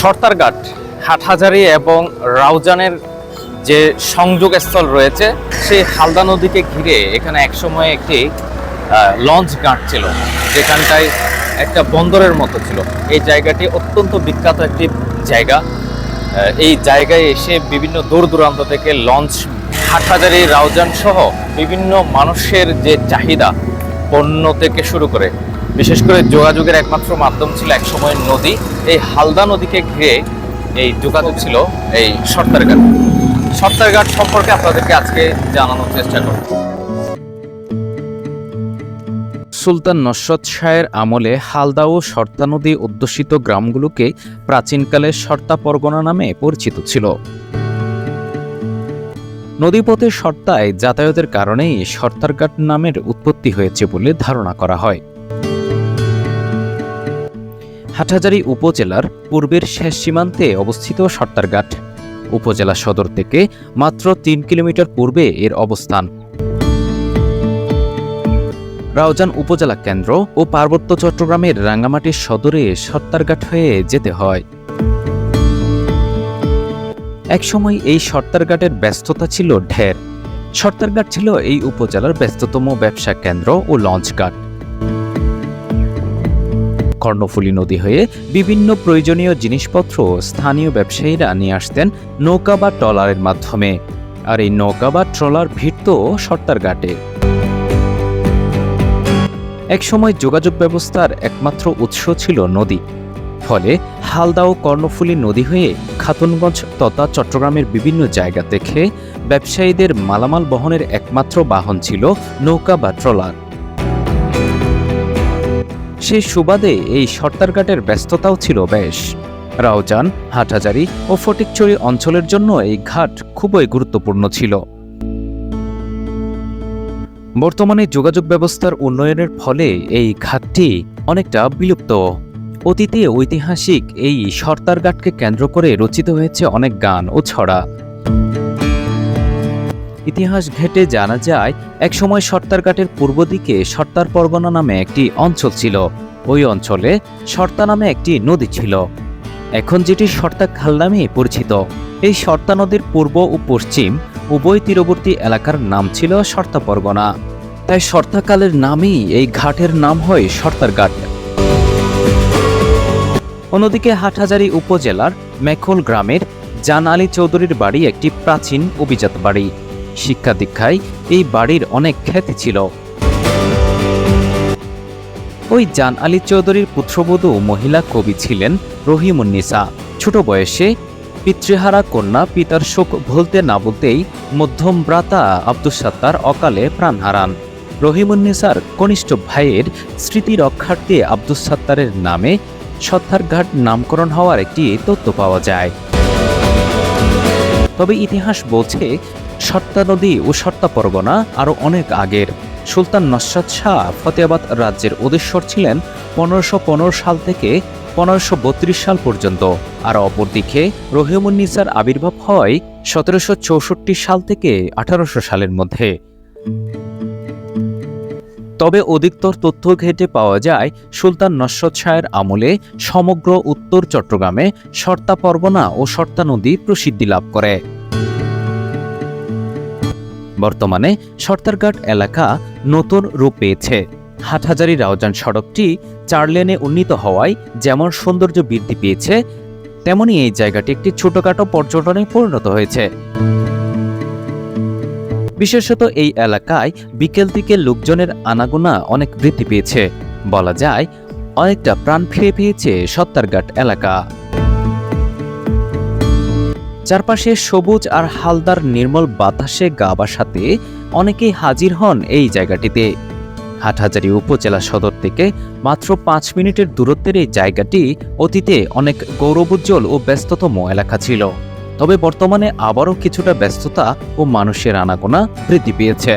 সর্তারঘাট হাটহাজারি এবং রাউজানের যে সংযোগ স্থল রয়েছে, সেই হালদা নদীকে ঘিরে এখানে একসময় একটি লঞ্চ ঘাট ছিল, যেখানটায় একটা বন্দরের মতো ছিল। এই জায়গাটি অত্যন্ত বিখ্যাত একটি জায়গা। এই জায়গায় এসে বিভিন্ন দূর দূরান্ত থেকে লঞ্চ, হাটহাজারি রাউজান সহ বিভিন্ন মানুষের যে চাহিদা, পণ্য থেকে শুরু করে বিশেষ করে যোগাযোগের একমাত্র মাধ্যম ছিল একসময় নদী। এই হালদা নদীকে ঘিরে এই যোগাযোগ ছিল এই সর্তারঘাট সর্তারঘাট সম্পর্কে আপনাদেরকে আজকে জানানোর চেষ্টা করব। সুলতান নসরত শাহের আমলে হালদা ও সর্তা নদী অধ্যুষিত গ্রামগুলোকে প্রাচীনকালে সর্তা পরগনা নামে পরিচিত ছিল। নদীপথে সর্তায় যাতায়াতের কারণেই সর্তারঘাট নামের উৎপত্তি হয়েছে বলে ধারণা করা হয়। হাটহাজারী উপজেলার পূর্বের শেষ সীমান্তে অবস্থিত সর্তারঘাট উপজেলা সদর থেকে মাত্র তিন কিলোমিটার পূর্বে এর অবস্থান। রাউজান উপজেলা কেন্দ্র ও পার্বত্য চট্টগ্রামের রাঙ্গামাটির সদরে সর্তারঘাট হয়ে যেতে হয়। একসময় এই সর্তারঘাটের ব্যস্ততা ছিল ঢের। সর্তারঘাট ছিল এই উপজেলার ব্যস্ততম ব্যবসা কেন্দ্র ও লঞ্চঘাট। কর্ণফুলী নদী হয়ে বিভিন্ন প্রয়োজনীয় জিনিসপত্র স্থানীয় ব্যবসায়ীরা নিয়ে আসতেন নৌকা বা ট্রলারের মাধ্যমে। আর এই নৌকা বা ট্রলার ভিড় তো ভিড়ত সর্তারঘাটে একসময় যোগাযোগ ব্যবস্থার একমাত্র উৎস ছিল নদী। ফলে হালদা ও কর্ণফুলী নদী হয়ে খাতুনগঞ্জ তথা চট্টগ্রামের বিভিন্ন জায়গা থেকে ব্যবসায়ীদের মালামাল বহনের একমাত্র বাহন ছিল নৌকা বা ট্রলার। সেই সুবাদে এই সর্তারঘাটের ব্যস্ততাও ছিল বেশ। রাউজান, হাটহাজারি ও ফটিকচুরি অঞ্চলের জন্য এই ঘাট খুবই গুরুত্বপূর্ণ ছিল। বর্তমানে যোগাযোগ ব্যবস্থার উন্নয়নের ফলে এই ঘাটটি অনেকটা বিলুপ্ত। অতীতে ঐতিহাসিক এই সর্তারঘাটকে কেন্দ্র করে রচিত হয়েছে অনেক গান ও ছড়া। ইতিহাস ঘেটে জানা যায়, একসময় সর্তারঘাটের পূর্ব দিকে সর্তার পরগনা নামে একটি অঞ্চল ছিল। ওই অঞ্চলে সর্তা নামে একটি নদী ছিল। এখন যেটি সর্তা খাল নামে পরিচিত। এই সর্তা নদীর পূর্ব ও পশ্চিম উভয় তীরবর্তী এলাকার নাম ছিল সর্তা পরগনা। তাই সর্তাকালের নামই এই ঘাটের নাম হয় সর্তারঘাট। অন্যদিকে হাটহাজারী উপজেলার মেখল গ্রামের জান আলী চৌধুরীর বাড়ি একটি প্রাচীন অভিজাত বাড়ি। শিক্ষা দীক্ষায় এই বাড়ির অনেক খ্যাতি ছিল। ওই জান আলী চৌধুরীর পুত্রবধূ মহিলা কবি ছিলেন রহিমুন্নিসা ছোট বয়সে পিতৃহারা কন্যা পিতার শোক ভুলতে না বলতেই মধ্যম ব্রাতা আব্দুস সাত্তার অকালে প্রাণ হারান। রহিমুন্নিসার কনিষ্ঠ ভাইয়ের স্মৃতি রক্ষার্থে আব্দুস সাত্তারের নামে সত্তারঘাট নামকরণ হওয়ার একটি তথ্য পাওয়া যায়। তবে ইতিহাস বলছে সত্তা নদী ও সত্তা পরগনা আরও অনেক আগের। সুলতান নসরাত শাহ ফতেয়াবাদ রাজ্যের অধীশ্বর ছিলেন পনেরোশো পনেরো সাল থেকে পনেরোশো সাল পর্যন্ত। আর অপরদিকে রহিমুন্নিসার আবির্ভাব হয় সতেরোশো চৌষট্টি সাল থেকে আঠারোশো সালের মধ্যে। তবে অধিকতর তথ্য ঘেটে পাওয়া যায়, সুলতান নসরত শাহের আমলে সমগ্র উত্তর চট্টগ্রামে সর্তা পরগনা ও সর্তা নদী প্রসিদ্ধি লাভ করে। বর্তমানে সর্তারঘাট এলাকা নতুন রূপ পেয়েছে। হাটহাজারি রাউজান সড়কটি চার লেনে উন্নীত হওয়ায় যেমন সৌন্দর্য বৃদ্ধি পেয়েছে, তেমনি এই জায়গাটি একটি ছোটখাটো পর্যটনে পরিণত হয়েছে। বিশেষত এই এলাকায় বিকেল দিকে লোকজনের আনাগোনা অনেক বৃদ্ধি পেয়েছে। বলা যায়, অনেকটা প্রাণ ফিরে পেয়েছে সত্তারঘাট এলাকা। চারপাশে সবুজ আর হালদার নির্মল বাতাসে গা বাসাতে অনেকেই হাজির হন এই জায়গাটিতে। হাটহাজারী উপজেলা সদর থেকে মাত্র পাঁচ মিনিটের দূরত্বের এই জায়গাটি অতীতে অনেক গৌরবোজ্জ্বল ও ব্যস্ততম এলাকা ছিল। তবে বর্তমানে আবারও কিছুটা ব্যস্ততা ও মানুষের আনাগোনা বৃদ্ধি পেয়েছে।